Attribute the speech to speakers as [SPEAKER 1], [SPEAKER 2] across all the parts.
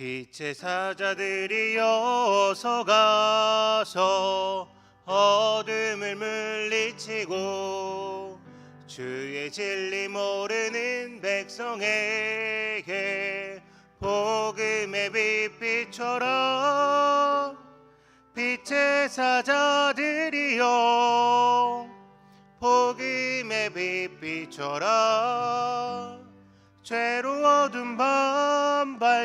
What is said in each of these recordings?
[SPEAKER 1] 빛의 사자들이 어서 가서 어둠을 물리치고 주의 진리 모르는 백성에게 복음의 빛빛처럼 빛의 사자들이여 복음의 빛빛처럼 죄로 어둠 밤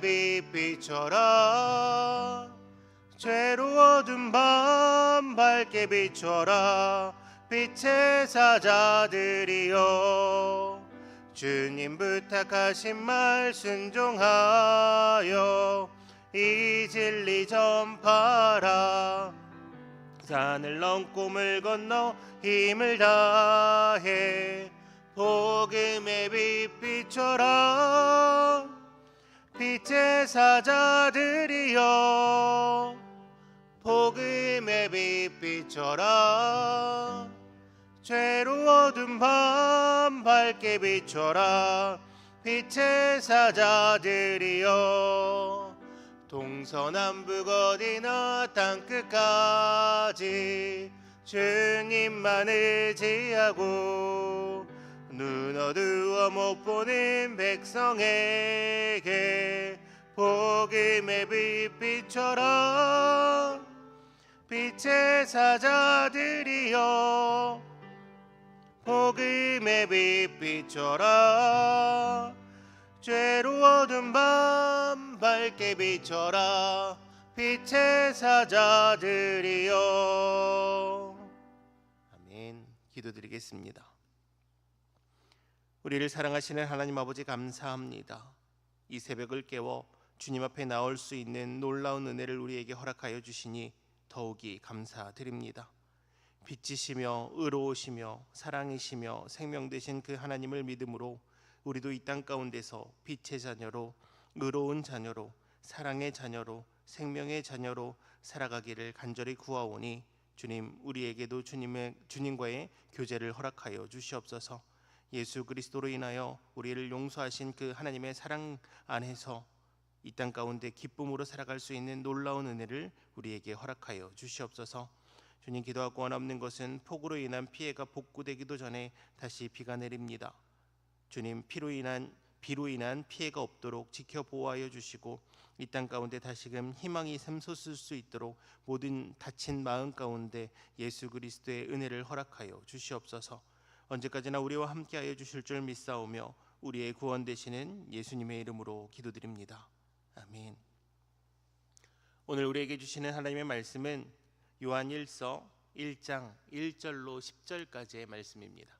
[SPEAKER 1] 빛빛처럼 죄로 어둠 밤 밝게 비춰라 빛의 사자들이여. 주님 부탁하신 말 순종하여 이 진리 전파라. 산을 넘고 물 건너 힘을 다해 복음의 빛빛처럼 빛의 사자들이여 복음의 빛빛처럼 죄로 어둠 밤 밝게 비춰라 빛의 사자들이여 동서남북 어디나 땅끝까지 주님만 의지하고 눈 어두워 못 보는 백성에게 복음의 빛빛처럼 빛의 사자들이여 복음의 빛빛처럼 죄로 어둠 밤 밝게 비춰라 빛의 사자들이여. 아멘. 기도드리겠습니다 우리를 사랑하시는 하나님 아버지 감사합니다 이 새벽을 깨워 주님 앞에 나올 수 있는 놀라운 은혜를 우리에게 허락하여 주시니 더욱이 감사드립니다 빛이시며 의로우시며 사랑이시며 생명 되신 그 하나님을 믿음으로 우리도 이 땅 가운데서 빛의 자녀로 의로운 자녀로 사랑의 자녀로 생명의 자녀로 살아가기를 간절히 구하오니 주님 우리에게도 주님의 주님과의 교제를 허락하여 주시옵소서. 예수 그리스도로 인하여 우리를 용서하신 그 하나님의 사랑 안에서 이 땅 가운데 기쁨으로 살아갈 수 있는 놀라운 은혜를 우리에게 허락하여 주시옵소서. 주님 기도하고 원없는 것은 폭우로 인한 피해가 복구되기도 전에 다시 비가 내립니다. 주님 피로 인한 비로 인한 피해가 없도록 지켜 보호하여 주시고 이 땅 가운데 다시금 희망이 샘솟을 수 있도록 모든 다친 마음 가운데 예수 그리스도의 은혜를 허락하여 주시옵소서. 언제까지나 우리와 함께하여 주실 줄 믿사오며 우리의 구원 되시는 예수님의 이름으로 기도드립니다. 아멘. 오늘 우리에게 주시는 하나님의 말씀은 요한 1서 1장 1절로 10절까지의 말씀입니다.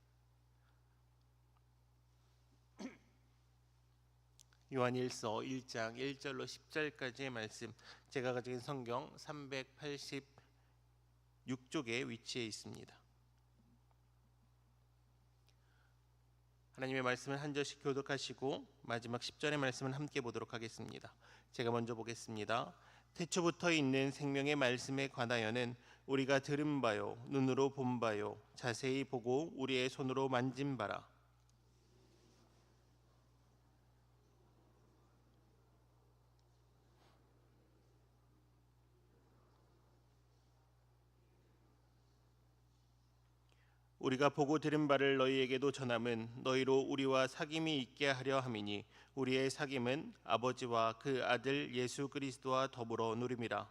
[SPEAKER 1] 요한일서 1장 1절로 10절까지의 말씀 제가 가진 성경 386쪽에 위치해 있습니다. 하나님의 말씀을 한 절씩 교독하시고 마지막 10절의 말씀을 함께 보도록 하겠습니다. 제가 먼저 보겠습니다. 태초부터 있는 생명의 말씀에 관하여는 우리가 들은 바요 눈으로 본 바요 자세히 보고 우리의 손으로 만진 바라 우리가 보고 들은 바를 너희에게도 전함은 너희로 우리와 사귐이 있게 하려 함이니 우리의 사귐은 아버지와 그 아들 예수 그리스도와 더불어 누림이라.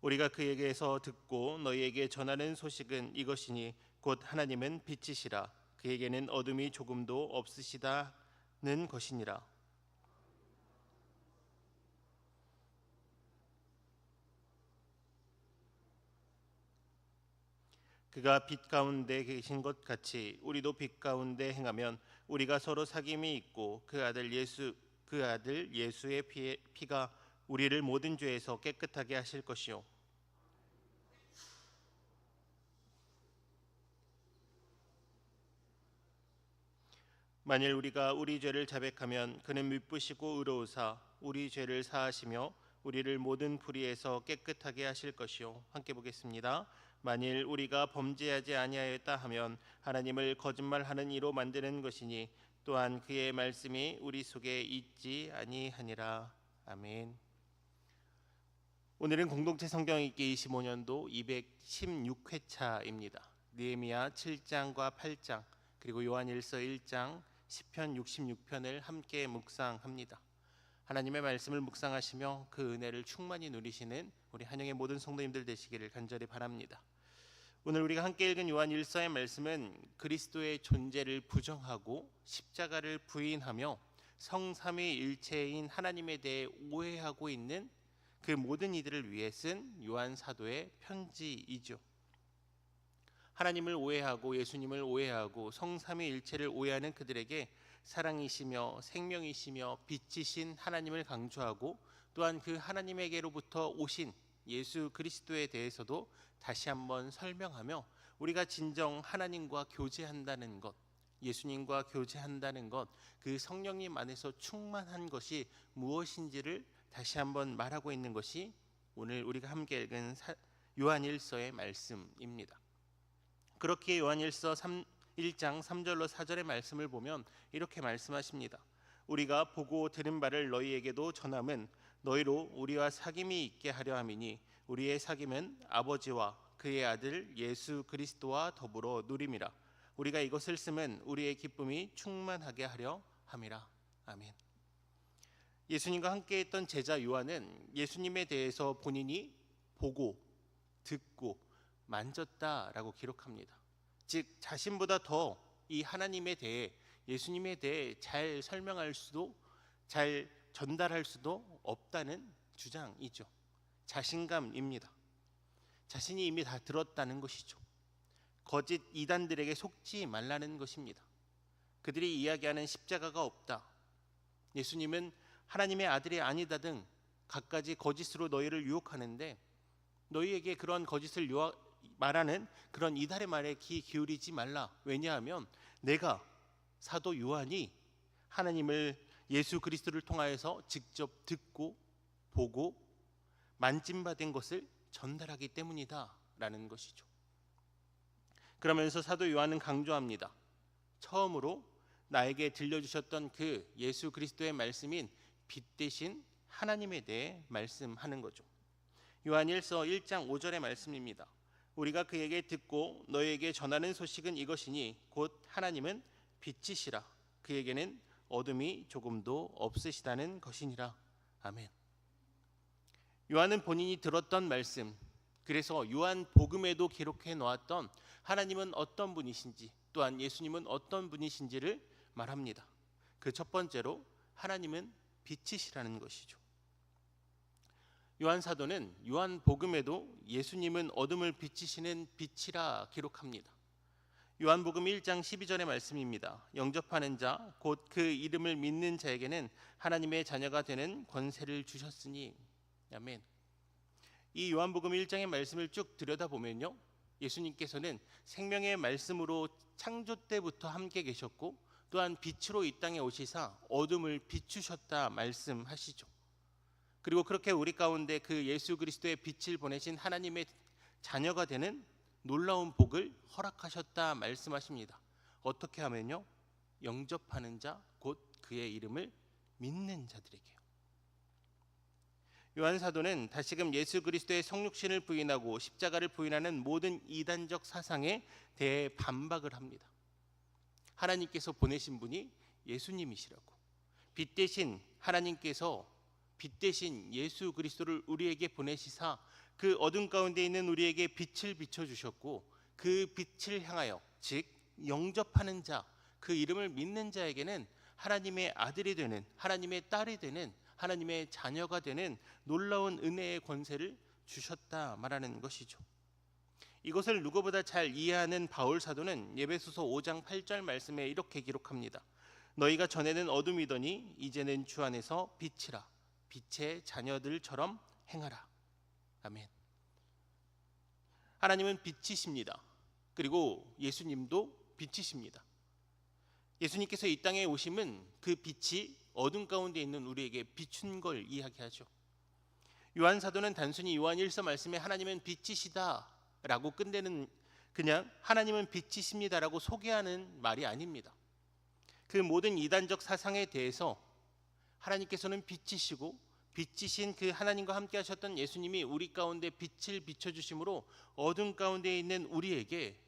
[SPEAKER 1] 우리가 그에게서 듣고 너희에게 전하는 소식은 이것이니 곧 하나님은 빛이시라. 그에게는 어둠이 조금도 없으시다는 것이니라 그가 빛 가운데 계신 것 같이 우리도 빛 가운데 행하면 우리가 서로 사귐이 있고 그 아들 예수 그 아들 예수의 피, 피가 우리를 모든 죄에서 깨끗하게 하실 것이요 만일 우리가 우리 죄를 자백하면 그는 미쁘시고 의로우사 우리 죄를 사하시며 우리를 모든 불의에서 깨끗하게 하실 것이요 함께 보겠습니다. 만일 우리가 범죄하지 아니하였다 하면 하나님을 거짓말하는 이로 만드는 것이니 또한 그의 말씀이 우리 속에 있지 아니하니라 아멘. 오늘은 공동체 성경 읽기 25년도 216회차입니다. 느헤미야 7장과 8장 그리고 요한일서 1장 10편 66편을 함께 묵상합니다. 하나님의 말씀을 묵상하시며 그 은혜를 충만히 누리시는 우리 한영의 모든 성도님들 되시기를 간절히 바랍니다. 오늘 우리가 함께 읽은 요한 1서의 말씀은 그리스도의 존재를 부정하고 십자가를 부인하며 성삼위일체인 하나님에 대해 오해하고 있는 그 모든 이들을 위해 쓴 요한 사도의 편지이죠. 하나님을 오해하고 예수님을 오해하고 성삼위일체를 오해하는 그들에게 사랑이시며 생명이시며 빛이신 하나님을 강조하고 또한 그 하나님에게로부터 오신 예수 그리스도에 대해서도 다시 한번 설명하며 우리가 진정 하나님과 교제한다는 것, 예수님과 교제한다는 것, 그 성령님 안에서 충만한 것이 무엇인지를 다시 한번 말하고 있는 것이 오늘 우리가 함께 읽은 요한일서의 말씀입니다. 그렇게 요한일서 3, 1장 3절로 4절의 말씀을 보면 이렇게 말씀하십니다. 우리가 보고 들은 바를 너희에게도 전함은 너희로 우리와 사귐이 있게 하려 함이니 우리의 사귐은 아버지와 그의 아들 예수 그리스도와 더불어 누림이라 우리가 이것을 쓰면 우리의 기쁨이 충만하게 하려 함이라 아멘. 예수님과 함께 했던 제자 요한은 예수님에 대해서 본인이 보고 듣고 만졌다라고 기록합니다. 즉 자신보다 더 이 하나님에 대해 예수님에 대해 잘 설명할 수도 잘 전달할 수도 없다는 주장이죠. 자신감입니다. 자신이 이미 다 들었다는 것이죠. 거짓 이단들에게 속지 말라는 것입니다. 그들이 이야기하는 십자가가 없다. 예수님은 하나님의 아들이 아니다 등 갖가지 거짓으로 너희를 유혹하는데 너희에게 그런 거짓을 말하는 그런 이달의 말에 귀 기울이지 말라. 왜냐하면 내가 사도 요한이 하나님을 예수 그리스도를 통하여서 직접 듣고 보고 만짐받은 것을 전달하기 때문이다라는 것이죠. 그러면서 사도 요한은 강조합니다. 처음으로 나에게 들려주셨던 그 예수 그리스도의 말씀인 빛 대신 하나님에 대해 말씀하는 거죠. 요한일서 1장 5절의 말씀입니다. 우리가 그에게 듣고 너에게 전하는 소식은 이것이니 곧 하나님은 빛이시라 그에게는 어둠이 조금도 없으시다는 것이니라 아멘. 요한은 본인이 들었던 말씀 그래서 요한 복음에도 기록해 놓았던 하나님은 어떤 분이신지 또한 예수님은 어떤 분이신지를 말합니다. 그 첫 번째로 하나님은 빛이시라는 것이죠. 요한 사도는 요한 복음에도 예수님은 어둠을 비치시는 빛이라 기록합니다. 요한복음 1장 12절의 말씀입니다. 영접하는 자 곧 그 이름을 믿는 자에게는 하나님의 자녀가 되는 권세를 주셨으니 아멘. 이 요한복음 1장의 말씀을 쭉 들여다보면요. 예수님께서는 생명의 말씀으로 창조 때부터 함께 계셨고 또한 빛으로 이 땅에 오시사 어둠을 비추셨다 말씀하시죠. 그리고 그렇게 우리 가운데 그 예수 그리스도의 빛을 보내신 하나님의 자녀가 되는 놀라운 복을 허락하셨다 말씀하십니다. 어떻게 하면요? 영접하는 자 곧 그의 이름을 믿는 자들에게요. 요한 사도는 다시금 예수 그리스도의 성육신을 부인하고 십자가를 부인하는 모든 이단적 사상에 대해 반박을 합니다. 하나님께서 보내신 분이 예수님이시라고. 빛 대신 하나님께서 빛 대신 예수 그리스도를 우리에게 보내시사 그 어둠 가운데 있는 우리에게 빛을 비춰 주셨고 그 빛을 향하여 즉 영접하는 자 그 이름을 믿는 자에게는 하나님의 아들이 되는 하나님의 딸이 되는 하나님의 자녀가 되는 놀라운 은혜의 권세를 주셨다 말하는 것이죠. 이것을 누구보다 잘 이해하는 바울 사도는 예배소서 5장 8절 말씀에 이렇게 기록합니다. 너희가 전에는 어둠이더니 이제는 주 안에서 빛이라 빛의 자녀들처럼 행하라. 아멘. 하나님은 빛이십니다. 그리고 예수님도 빛이십니다. 예수님께서 이 땅에 오심은 그 빛이 어둠 가운데 있는 우리에게 비춘 걸 이야기하죠. 요한 사도는 단순히 요한 1서 말씀에 하나님은 빛이시다라고 끝내는 그냥 하나님은 빛이십니다라고 소개하는 말이 아닙니다. 그 모든 이단적 사상에 대해서 하나님께서는 빛이시고 빛이신 그 하나님과 함께 하셨던 예수님이 우리 가운데 빛을 비춰 주심으로 어둠 가운데 있는 우리에게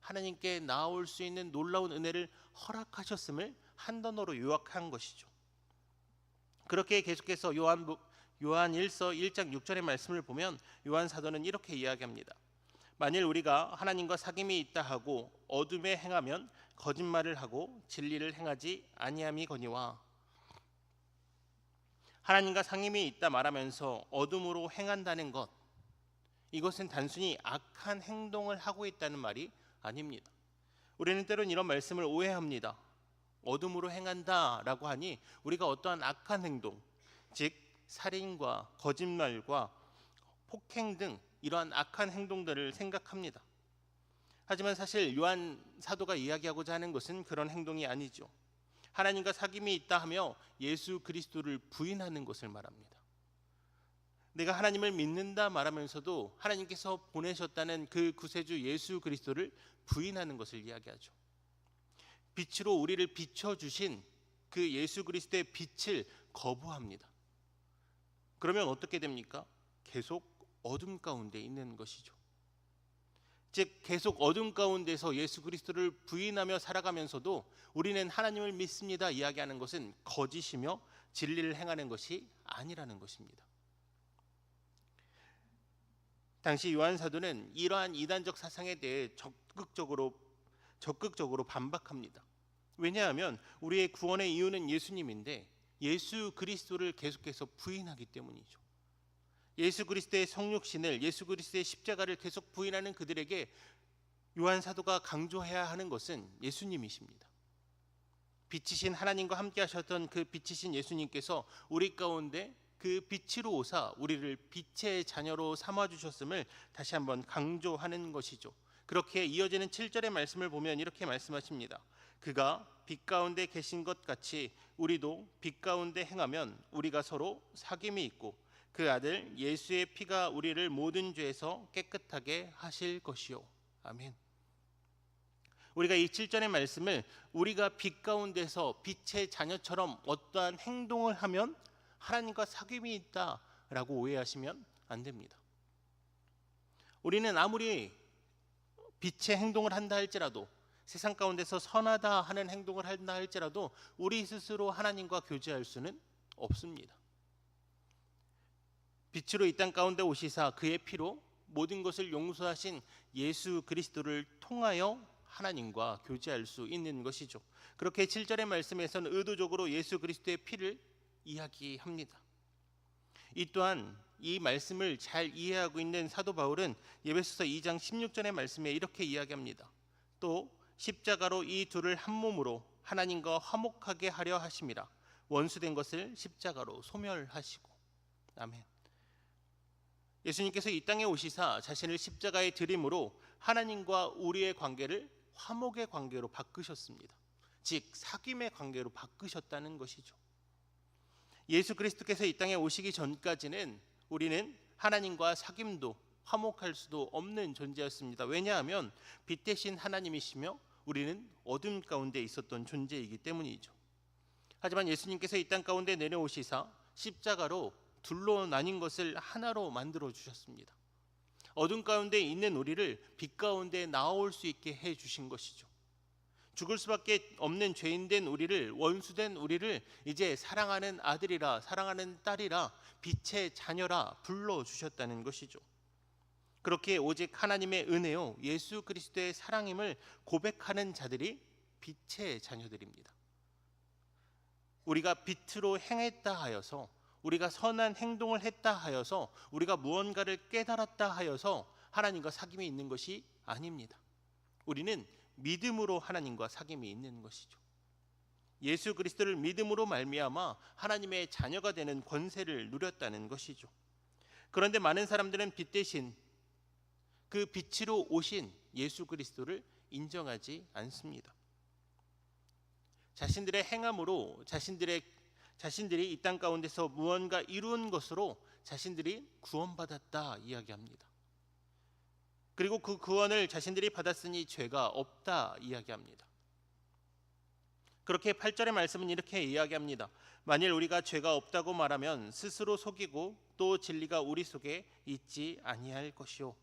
[SPEAKER 1] 하나님께 나올 수 있는 놀라운 은혜를 허락하셨음을 한 단어로 요약한 것이죠. 그렇게 계속해서 요한 요한 1서 1장 6절의 말씀을 보면 요한 사도는 이렇게 이야기합니다. 만일 우리가 하나님과 사귐이 있다 하고 어둠에 행하면 거짓말을 하고 진리를 행하지 아니함이거니와 하나님과 상임이 있다 말하면서 어둠으로 행한다는 것 이것은 단순히 악한 행동을 하고 있다는 말이 아닙니다. 우리는 때론 이런 말씀을 오해합니다. 어둠으로 행한다라고 하니 우리가 어떠한 악한 행동, 즉 살인과 거짓말과 폭행 등 이러한 악한 행동들을 생각합니다. 하지만 사실 요한 사도가 이야기하고자 하는 것은 그런 행동이 아니죠. 하나님과 사귐이 있다 하며 예수 그리스도를 부인하는 것을 말합니다. 내가 하나님을 믿는다 말하면서도 하나님께서 보내셨다는 그 구세주 예수 그리스도를 부인하는 것을 이야기하죠. 빛으로 우리를 비춰 주신 그 예수 그리스도의 빛을 거부합니다. 그러면 어떻게 됩니까? 계속 어둠 가운데 있는 것이죠. 즉 계속 어둠 가운데서 예수 그리스도를 부인하며 살아가면서도 우리는 하나님을 믿습니다 이야기하는 것은 거짓이며 진리를 행하는 것이 아니라는 것입니다. 당시 요한 사도는 이러한 이단적 사상에 대해 적극적으로 적극적으로 반박합니다. 왜냐하면 우리의 구원의 이유는 예수님인데 예수 그리스도를 계속해서 부인하기 때문이죠. 예수 그리스도의 성육신을 예수 그리스도의 십자가를 계속 부인하는 그들에게 요한 사도가 강조해야 하는 것은 예수님이십니다. 빛이신 하나님과 함께 하셨던 그 빛이신 예수님께서 우리 가운데 그 빛으로 오사 우리를 빛의 자녀로 삼아 주셨음을 다시 한번 강조하는 것이죠. 그렇게 이어지는 7절의 말씀을 보면 이렇게 말씀하십니다. 그가 빛 가운데 계신 것 같이 우리도 빛 가운데 행하면 우리가 서로 사귐이 있고 그 아들 예수의 피가 우리를 모든 죄에서 깨끗하게 하실 것이요. 아멘. 우리가 이 7절의 말씀을 우리가 빛 가운데서 빛의 자녀처럼 어떠한 행동을 하면 하나님과 사귐이 있다라고 오해하시면 안 됩니다. 우리는 아무리 빛의 행동을 한다 할지라도 세상 가운데서 선하다 하는 행동을 한다 할지라도 우리 스스로 하나님과 교제할 수는 없습니다. 빛으로 이 땅 가운데 오시사 그의 피로 모든 것을 용서하신 예수 그리스도를 통하여 하나님과 교제할 수 있는 것이죠. 그렇게 7절의 말씀에서는 의도적으로 예수 그리스도의 피를 이야기합니다. 이 또한 이 말씀을 잘 이해하고 있는 사도 바울은 예배소서 2장 16절의 말씀에 이렇게 이야기합니다. 또 십자가로 이 둘을 한 몸으로 하나님과 화목하게 하려 하심이라 원수된 것을 십자가로 소멸하시고 아멘. 예수님께서 이 땅에 오시사 자신을 십자가에 드림으로 하나님과 우리의 관계를 화목의 관계로 바꾸셨습니다. 즉 사귐의 관계로 바꾸셨다는 것이죠. 예수 그리스도께서 이 땅에 오시기 전까지는 우리는 하나님과 사귐도 화목할 수도 없는 존재였습니다. 왜냐하면 빛 대신 하나님이시며 우리는 어둠 가운데 있었던 존재이기 때문이죠. 하지만 예수님께서 이 땅 가운데 내려오시사 십자가로 둘로 나뉜 것을 하나로 만들어 주셨습니다. 어둠 가운데 있는 우리를 빛 가운데 나올 수 있게 해 주신 것이죠. 죽을 수밖에 없는 죄인된 우리를 원수된 우리를 이제 사랑하는 아들이라 사랑하는 딸이라 빛의 자녀라 불러 주셨다는 것이죠. 그렇게 오직 하나님의 은혜요 예수 그리스도의 사랑임을 고백하는 자들이 빛의 자녀들입니다. 우리가 빛으로 행했다 하여서 우리가 선한 행동을 했다 하여서 우리가 무언가를 깨달았다 하여서 하나님과 사귐이 있는 것이 아닙니다. 우리는 믿음으로 하나님과 사귐이 있는 것이죠. 예수 그리스도를 믿음으로 말미암아 하나님의 자녀가 되는 권세를 누렸다는 것이죠. 그런데 많은 사람들은 빛 대신 그 빛으로 오신 예수 그리스도를 인정하지 않습니다. 자신들의 행함으로 자신들의 자신들이 이 땅 가운데서 무언가 이루은 것으로 자신들이 구원받았다 이야기합니다. 그리고 그 구원을 자신들이 받았으니 죄가 없다 이야기합니다. 그렇게 8절의 말씀은 이렇게 이야기합니다. 만일 우리가 죄가 없다고 말하면 스스로 속이고 또 진리가 우리 속에 있지 아니할 것이요.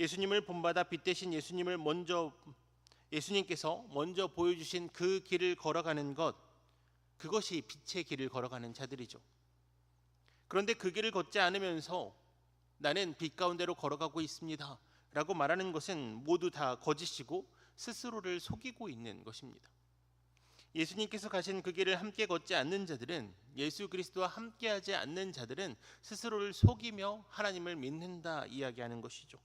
[SPEAKER 1] 예수님을 본받아 빛 대신 예수님을 먼저 예수님께서 먼저 보여주신 그 길을 걸어가는 것 그것이 빛의 길을 걸어가는 자들이죠. 그런데 그 길을 걷지 않으면서 나는 빛 가운데로 걸어가고 있습니다. 라고 말하는 것은 모두 다 거짓이고 스스로를 속이고 있는 것입니다. 예수님께서 가신 그 길을 함께 걷지 않는 자들은 예수 그리스도와 함께하지 않는 자들은 스스로를 속이며 하나님을 믿는다 이야기하는 것이죠.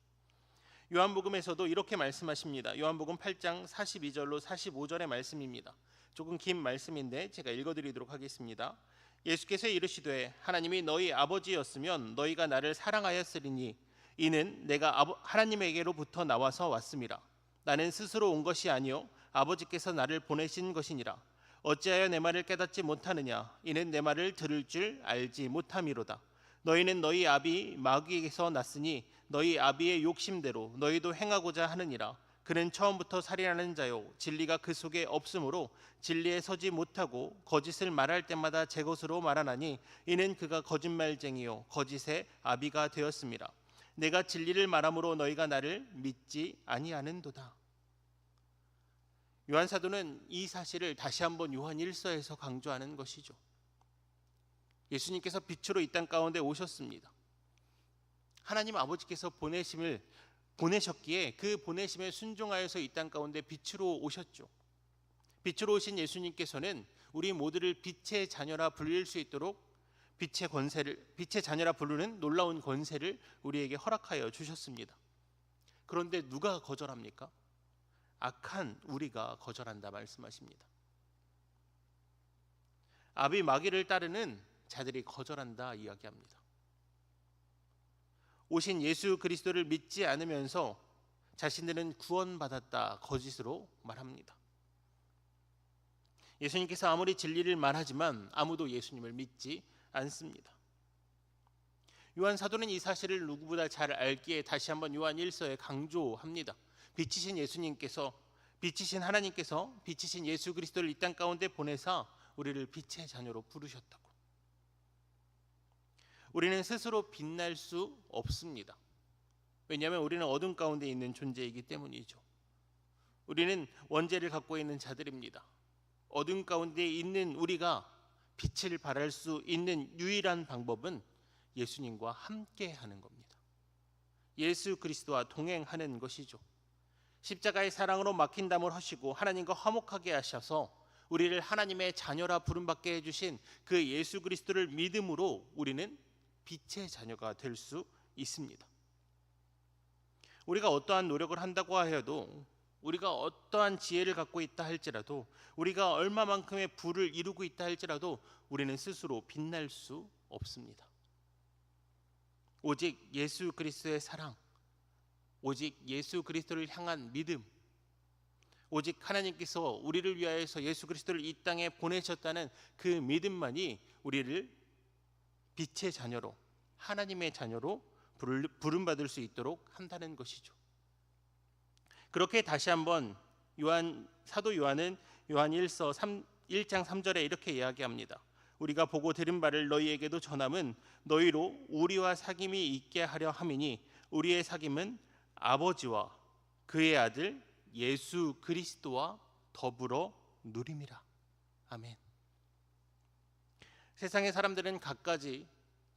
[SPEAKER 1] 요한복음에서도 이렇게 말씀하십니다. 요한복음 8장 42절로 45절의 말씀입니다. 조금 긴 말씀인데 제가 읽어드리도록 하겠습니다. 예수께서 이르시되 하나님이 너희 아버지였으면 너희가 나를 사랑하였으리니 이는 내가 하나님에게로부터 나와서 왔음이라 나는 스스로 온 것이 아니요 아버지께서 나를 보내신 것이니라 어찌하여 내 말을 깨닫지 못하느냐 이는 내 말을 들을 줄 알지 못함이로다 너희는 너희 아비 마귀에게서 났으니 너희 아비의 욕심대로 너희도 행하고자 하느니라 그는 처음부터 살인하는 자요 진리가 그 속에 없으므로 진리에 서지 못하고 거짓을 말할 때마다 제 것으로 말하나니 이는 그가 거짓말쟁이요 거짓의 아비가 되었습니다. 내가 진리를 말함으로 너희가 나를 믿지 아니하는도다. 요한 사도는 이 사실을 다시 한번 요한 1서에서 강조하는 것이죠. 예수님께서 빛으로 이 땅 가운데 오셨습니다. 하나님 아버지께서 보내심을 보내셨기에 그 보내심에 순종하여서 이 땅 가운데 빛으로 오셨죠. 빛으로 오신 예수님께서는 우리 모두를 빛의 자녀라 불릴 수 있도록 빛의 권세를 빛의 자녀라 부르는 놀라운 권세를 우리에게 허락하여 주셨습니다. 그런데 누가 거절합니까? 악한 우리가 거절한다 말씀하십니다. 아비 마귀를 따르는 자들이 거절한다 이야기합니다. 오신 예수 그리스도를 믿지 않으면서 자신들은 구원받았다 거짓으로 말합니다. 예수님께서 아무리 진리를 말하지만 아무도 예수님을 믿지 않습니다. 요한 사도는 이 사실을 누구보다 잘 알기에 다시 한번 요한 1서에 강조합니다. 빛이신 예수님께서 빛이신 하나님께서 빛이신 예수 그리스도를 이 땅 가운데 보내사 우리를 빛의 자녀로 부르셨다고. 우리는 스스로 빛날 수 없습니다. 왜냐하면 우리는 어둠 가운데 있는 존재이기 때문이죠. 우리는 원죄를 갖고 있는 자들입니다. 어둠 가운데 있는 우리가 빛을 발할 수 있는 유일한 방법은 예수님과 함께 하는 겁니다. 예수 그리스도와 동행하는 것이죠. 십자가의 사랑으로 막힌 담을 하시고 하나님과 화목하게 하셔서 우리를 하나님의 자녀라 부름받게 해주신 그 예수 그리스도를 믿음으로 우리는 빛의 자녀가 될 수 있습니다. 우리가 어떠한 노력을 한다고 하여도 우리가 어떠한 지혜를 갖고 있다 할지라도 우리가 얼마만큼의 부를 이루고 있다 할지라도 우리는 스스로 빛날 수 없습니다. 오직 예수 그리스도의 사랑, 오직 예수 그리스도를 향한 믿음, 오직 하나님께서 우리를 위하여서 예수 그리스도를 이 땅에 보내셨다는 그 믿음만이 우리를 빛의 자녀로 하나님의 자녀로 부름 받을 수 있도록 한다는 것이죠. 그렇게 다시 한번 요한 사도 요한은 요한 1서 3, 1장 3절에 이렇게 이야기합니다. 우리가 보고 들은 바를 너희에게도 전함은 너희로 우리와 사귐이 있게 하려 함이니 우리의 사귐은 아버지와 그의 아들 예수 그리스도와 더불어 누림이라. 아멘. 세상의 사람들은 갖가지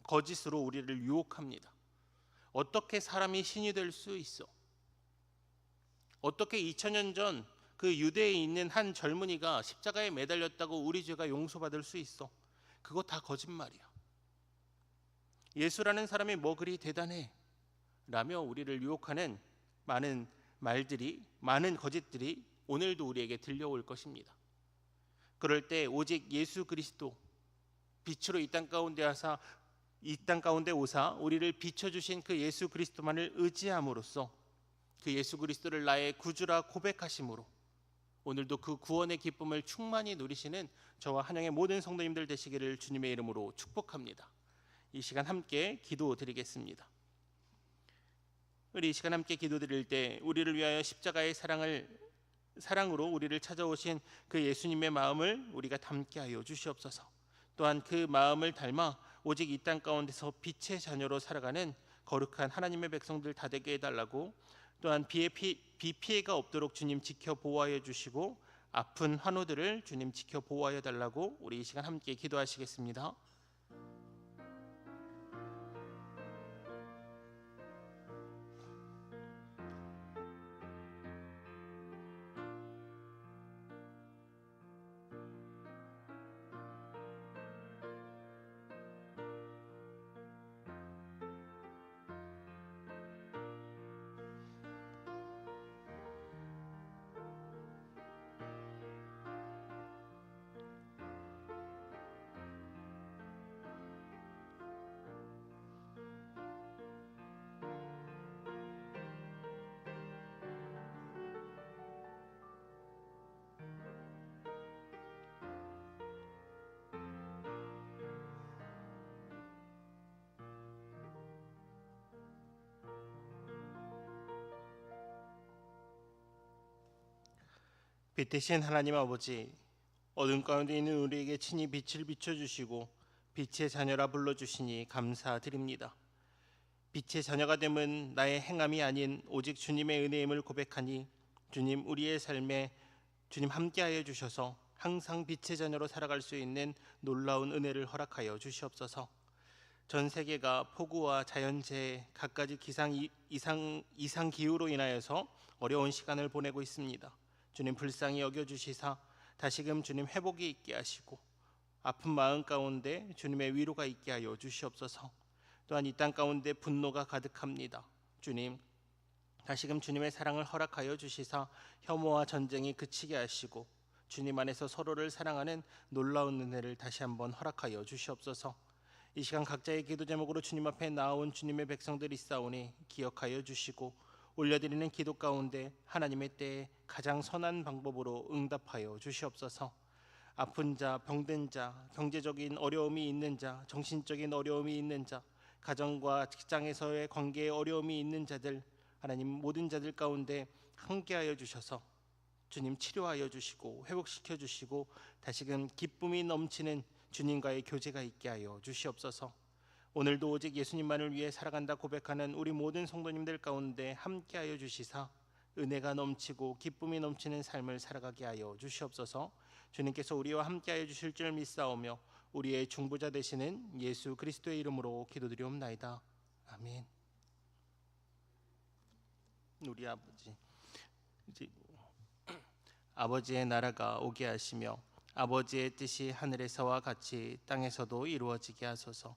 [SPEAKER 1] 거짓으로 우리를 유혹합니다. 어떻게 사람이 신이 될 수 있어? 어떻게 2000년 전 그 유대에 있는 한 젊은이가 십자가에 매달렸다고 우리 죄가 용서받을 수 있어? 그거 다 거짓말이야. 예수라는 사람이 뭐 그리 대단해? 라며 우리를 유혹하는 많은 말들이 많은 거짓들이 오늘도 우리에게 들려올 것입니다. 그럴 때 오직 예수 그리스도 빛으로 이 땅 가운데 하사 이 땅 가운데 오사 우리를 비춰 주신 그 예수 그리스도만을 의지함으로써 그 예수 그리스도를 나의 구주라 고백하심으로 오늘도 그 구원의 기쁨을 충만히 누리시는 저와 한영의 모든 성도님들 되시기를 주님의 이름으로 축복합니다. 이 시간 함께 기도드리겠습니다. 우리 이 시간 함께 기도드릴 때 우리를 위하여 십자가의 사랑을 사랑으로 우리를 찾아오신 그 예수님의 마음을 우리가 담게 하여 주시옵소서. 또한 그 마음을 닮아 오직 이 땅 가운데서 빛의 자녀로 살아가는 거룩한 하나님의 백성들 다 되게 해달라고 또한 비의 피, 비 피해가 없도록 주님 지켜 보호하여 주시고 아픈 환우들을 주님 지켜 보호하여 달라고 우리 이 시간 함께 기도하시겠습니다. 빛 대신 하나님 아버지 어둠 가운데 있는 우리에게 친히 빛을 비춰 주시고 빛의 자녀라 불러 주시니 감사드립니다. 빛의 자녀가 됨은 나의 행함이 아닌 오직 주님의 은혜임을 고백하니 주님 우리의 삶에 주님 함께하여 주셔서 항상 빛의 자녀로 살아갈 수 있는 놀라운 은혜를 허락하여 주시옵소서. 전 세계가 폭우와 자연재해, 갖가지 기상 이상 이상 기후로 인하여서 어려운 시간을 보내고 있습니다. 주님 불쌍히 여겨 주시사 다시금 주님 회복이 있게 하시고 아픈 마음 가운데 주님의 위로가 있게 하여 주시옵소서. 또한 이 땅 가운데 분노가 가득합니다. 주님 다시금 주님의 사랑을 허락하여 주시사 혐오와 전쟁이 그치게 하시고 주님 안에서 서로를 사랑하는 놀라운 은혜를 다시 한번 허락하여 주시옵소서. 이 시간 각자의 기도 제목으로 주님 앞에 나온 주님의 백성들이 싸우니 기억하여 주시고 올려드리는 기도 가운데 하나님의 때에 가장 선한 방법으로 응답하여 주시옵소서. 아픈 자, 병든 자, 경제적인 어려움이 있는 자, 정신적인 어려움이 있는 자, 가정과 직장에서의 관계에 어려움이 있는 자들, 하나님 모든 자들 가운데 함께하여 주셔서 주님 치료하여 주시고 회복시켜 주시고 다시금 기쁨이 넘치는 주님과의 교제가 있게 하여 주시옵소서. 오늘도 오직 예수님만을 위해 살아간다 고백하는 우리 모든 성도님들 가운데 함께하여 주시사 은혜가 넘치고 기쁨이 넘치는 삶을 살아가게 하여 주시옵소서. 주님께서 우리와 함께하여 주실 줄 믿사오며 우리의 중보자 되시는 예수 그리스도의 이름으로 기도드리옵나이다. 아멘. 우리 아버지 이제 아버지의 나라가 오게 하시며 아버지의 뜻이 하늘에서와 같이 땅에서도 이루어지게 하소서.